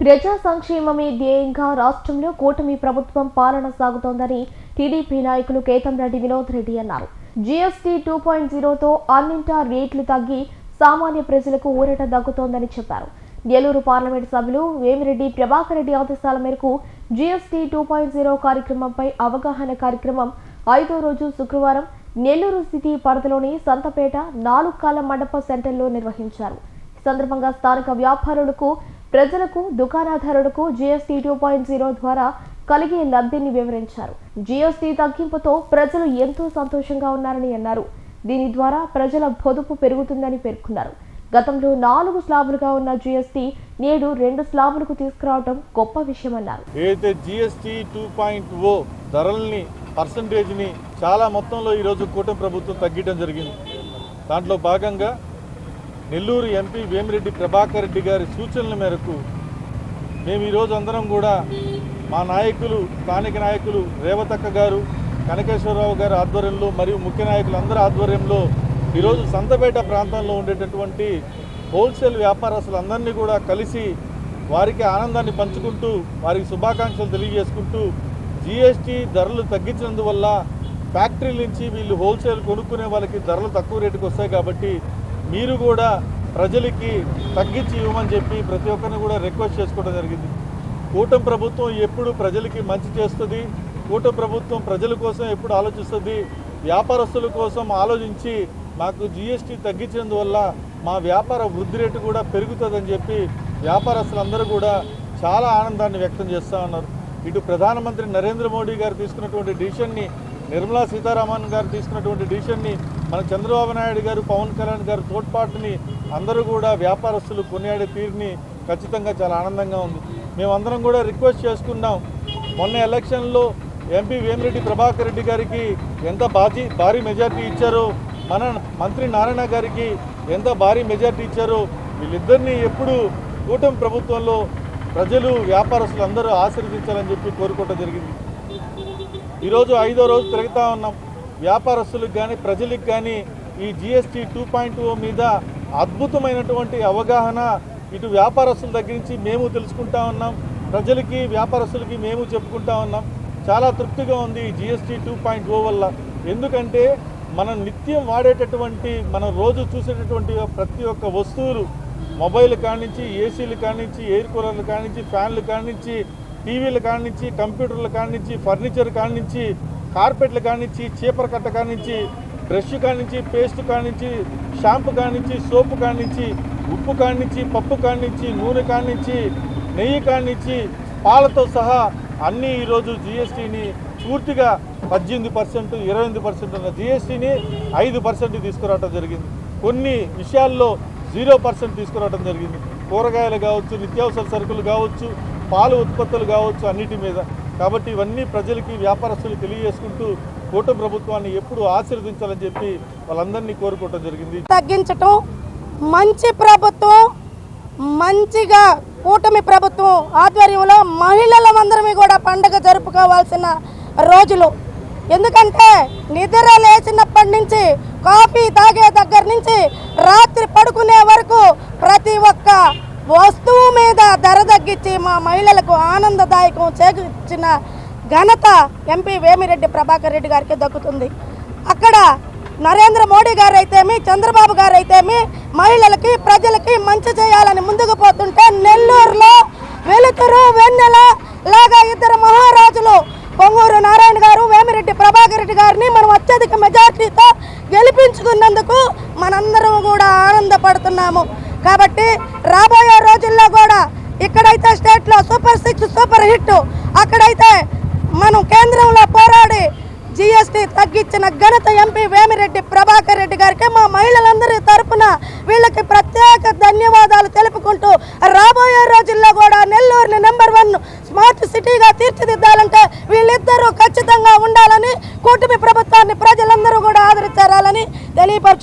ప్రజా సంక్షేమమే ధ్యేయంగా రాష్ట్రంలో కూటమి ప్రభుత్వం పాలన సాగుతోందని టీడీపీ నాయకులు కేతంరెడ్డి వినోద్ రెడ్డి అన్నారు. జీఎస్టీ టూ పాయింట్ జీరోతో అన్నింటా రేట్లు తగ్గి సామాన్య ప్రజలకు ఊరట దగ్గుతోందని చెప్పారు. నెల్లూరు పార్లమెంట్ సభ్యులు వేమిరెడ్డి ప్రభాకర్ రెడ్డి ఆదేశాల మేరకు జీఎస్టీ టూ పాయింట్ జీరో కార్యక్రమంపై అవగాహన కార్యక్రమం ఐదో రోజు శుక్రవారం నెల్లూరు సిటీ పరిధిలోని సంతపేట నాలుగు కాల మండప సెంటర్లో నిర్వహించారు. ఈ సందర్భంగా స్థానిక వ్యాపారులకు ప్రజలకు దుకాణదారులకు జీఎస్టీ టూ పాయింట్ జీరో ద్వారా కలిగే లబ్ధిని వివరించారు. జీఎస్టీ తగ్గింపుతో ప్రజలు ఎంతో సంతోషంగా ఉన్నారని అన్నారు. దీని ద్వారా ప్రజల పొదుపు పెరుగుతుందని పేర్కొన్నారు. గతంలో నాలుగు స్లాబులుగా ఉన్న జీఎస్టీ నేడు రెండు స్లాబులకు తీసుకురావడం గొప్ప విషయమన్నారు. ఏదైతే జిఎస్టీ టూ పాయింట్ ఓ ధరల్ని పర్సంటేజ్ని చాలా మొత్తంలో ఈరోజు కూటమి ప్రభుత్వం తగ్గించడం జరిగింది. దాంట్లో భాగంగా నెల్లూరు ఎంపీ వేమిరెడ్డి ప్రభాకర్ రెడ్డి గారి సూచనల మేరకు మేము ఈరోజు అందరం కూడా మా నాయకులు స్థానిక నాయకులు రేవతక్క గారు కనకేశ్వరరావు గారి ఆధ్వర్యంలో మరియు ముఖ్య నాయకులు అందరి ఆధ్వర్యంలో ఈరోజు సంతపేట ప్రాంతంలో ఉండేటటువంటి హోల్సేల్ వ్యాపారస్తులందరినీ కూడా కలిసి వారికి ఆనందాన్ని పంచుకుంటూ వారికి శుభాకాంక్షలు తెలియజేసుకుంటూ జీఎస్టీ ధరలు తగ్గించినందువల్ల ఫ్యాక్టరీల నుంచి వీళ్ళు హోల్సేల్ కొనుక్కునే వాళ్ళకి ధరలు తక్కువ రేటుకు వస్తాయి కాబట్టి మీరు కూడా ప్రజలకి తగ్గించి ఇవ్వమని చెప్పి ప్రతి ఒక్కరిని కూడా రిక్వెస్ట్ చేసుకోవడం జరిగింది. కూటమి ప్రభుత్వం ఎప్పుడు ప్రజలకి మంచి చేస్తుంది? కూటమి ప్రభుత్వం ప్రజల కోసం ఎప్పుడు ఆలోచిస్తుంది? వ్యాపారస్తుల కోసం ఆలోచించి మాకు జిఎస్టీ తగ్గించినందువల్ల మా వ్యాపార వృద్ధి రేటు కూడా పెరుగుతుందని చెప్పి వ్యాపారస్తులందరూ కూడా చాలా ఆనందాన్ని వ్యక్తం చేస్తూ ఉన్నారు. ఇటు ప్రధానమంత్రి నరేంద్ర మోడీ గారు తీసుకున్నటువంటి డిసిషన్ని నిర్మలా సీతారామన్ గారు తీసుకున్నటువంటి డిసిషన్ని మన చంద్రబాబు నాయుడు గారు పవన్ కళ్యాణ్ గారు తోడ్పాటుని అందరూ కూడా వ్యాపారస్తులు కొనియాడే తీరుని ఖచ్చితంగా చాలా ఆనందంగా ఉంది. మేమందరం కూడా రిక్వెస్ట్ చేసుకున్నాం. మొన్న ఎలక్షన్లో ఎంపీ వేమిరెడ్డి ప్రభాకర్ రెడ్డి గారికి ఎంత బాజీ భారీ మెజార్టీ ఇచ్చారో మన మంత్రి నారాయణ గారికి ఎంత భారీ మెజార్టీ ఇచ్చారో వీళ్ళిద్దరినీ ఎప్పుడు కూటమి ప్రభుత్వంలో ప్రజలు వ్యాపారస్తులు అందరూ ఆశీర్వదించాలని చెప్పి కోరుకోవడం జరిగింది. ఈరోజు ఐదో రోజు తిరుగుతూ ఉన్నాం. వ్యాపారస్తులకు కానీ ప్రజలకు కానీ ఈ జిఎస్టీ టూ పాయింట్ ఓ మీద అద్భుతమైనటువంటి అవగాహన ఇటు వ్యాపారస్తుల దగ్గర నుంచి మేము తెలుసుకుంటా ఉన్నాం. ప్రజలకి వ్యాపారస్తులకి మేము చెప్పుకుంటా ఉన్నాం. చాలా తృప్తిగా ఉంది ఈ జిఎస్టీ టూ పాయింట్ ఓ వల్ల. ఎందుకంటే మనం నిత్యం వాడేటటువంటి మనం రోజు చూసేటటువంటి ప్రతి ఒక్క వస్తువులు మొబైల్ కానించి ఏసీలు కానించి ఎయిర్ కూలర్లు కానించి ఫ్యాన్లు కానించి టీవీలు కానించి కంప్యూటర్లు కానించి ఫర్నిచర్ కానించి కార్పెట్లు కానించి చీపర కట్ట కానించి బ్రష్ కానించి పేస్ట్ కానించి షాంపు కానించి సోపు కానించి ఉప్పు కానించి పప్పు కానించి నూనె కానించి నెయ్యి కానించి పాలతో సహా అన్నీ ఈరోజు జిఎస్టీని పూర్తిగా పద్దెనిమిది పర్సెంట్ ఇరవై ఎనిమిది పర్సెంట్ ఉన్న జిఎస్టీని ఐదు పర్సెంట్ తీసుకురావడం జరిగింది. కొన్ని విషయాల్లో జీరో పర్సెంట్ తీసుకురావడం జరిగింది. కూరగాయలు కావచ్చు నిత్యావసర సరుకులు కావచ్చు పాలు ఉత్పత్తులు కావచ్చు అన్నిటి మీద. కాబట్టి ఇవన్నీ ప్రజలకి వ్యాపారస్తులు తెలియజేసుకుంటూ కూట ప్రభుత్వాన్ని ఎప్పుడు ఆశీర్వదించాలని చెప్పి వాళ్ళందరినీ కోరుకోవటం జరిగింది. తగ్గించటం మంచి ప్రభుత్వం మంచిగా కూటమి ప్రభుత్వం ఆధ్వర్యంలో మహిళలమందరమే కూడా పండగ జరుపుకోవాల్సిన రోజులు. ఎందుకంటే నిద్ర లేచినప్పటి నుంచి కాఫీ తాగే దగ్గర నుంచి రాత్రి పడుకునే వరకు ప్రతి ఒక్క వస్తువు మీద ధర తగ్గించి మా మహిళలకు ఆనందదాయకం చేకూర్చిన ఘనత ఎంపీ వేమిరెడ్డి ప్రభాకర్ రెడ్డి గారికి దక్కుతుంది. అక్కడ నరేంద్ర మోడీ గారు అయితేమి చంద్రబాబు గారు అయితేమి మహిళలకి ప్రజలకి మంచి చేయాలని ముందుకు పోతుంటే నెల్లూరులో వెలుతురు వెన్నెల లాగా ఇద్దరు మహారాజులు పొంగూరు నారాయణ గారు వేమిరెడ్డి ప్రభాకర్ రెడ్డి గారిని మనం అత్యధిక మెజార్టీతో గెలిపించుకున్నందుకు మనందరం కూడా ఆనందపడుతున్నాము. కాబట్టి రాబోయే రోజుల్లో కూడా ఇక్కడైతే స్టేట్లో సూపర్ సిక్స్ సూపర్ హిట్ అక్కడైతే మనం కేంద్రంలో పోరాడి జిఎస్టీ తగ్గించిన ఘనత ఎంపీ వేమిరెడ్డి ప్రభాకర్ రెడ్డి గారికి మా మహిళలందరి తరపున వీళ్ళకి ప్రత్యేక ధన్యవాదాలు తెలుపుకుంటూ రాబోయే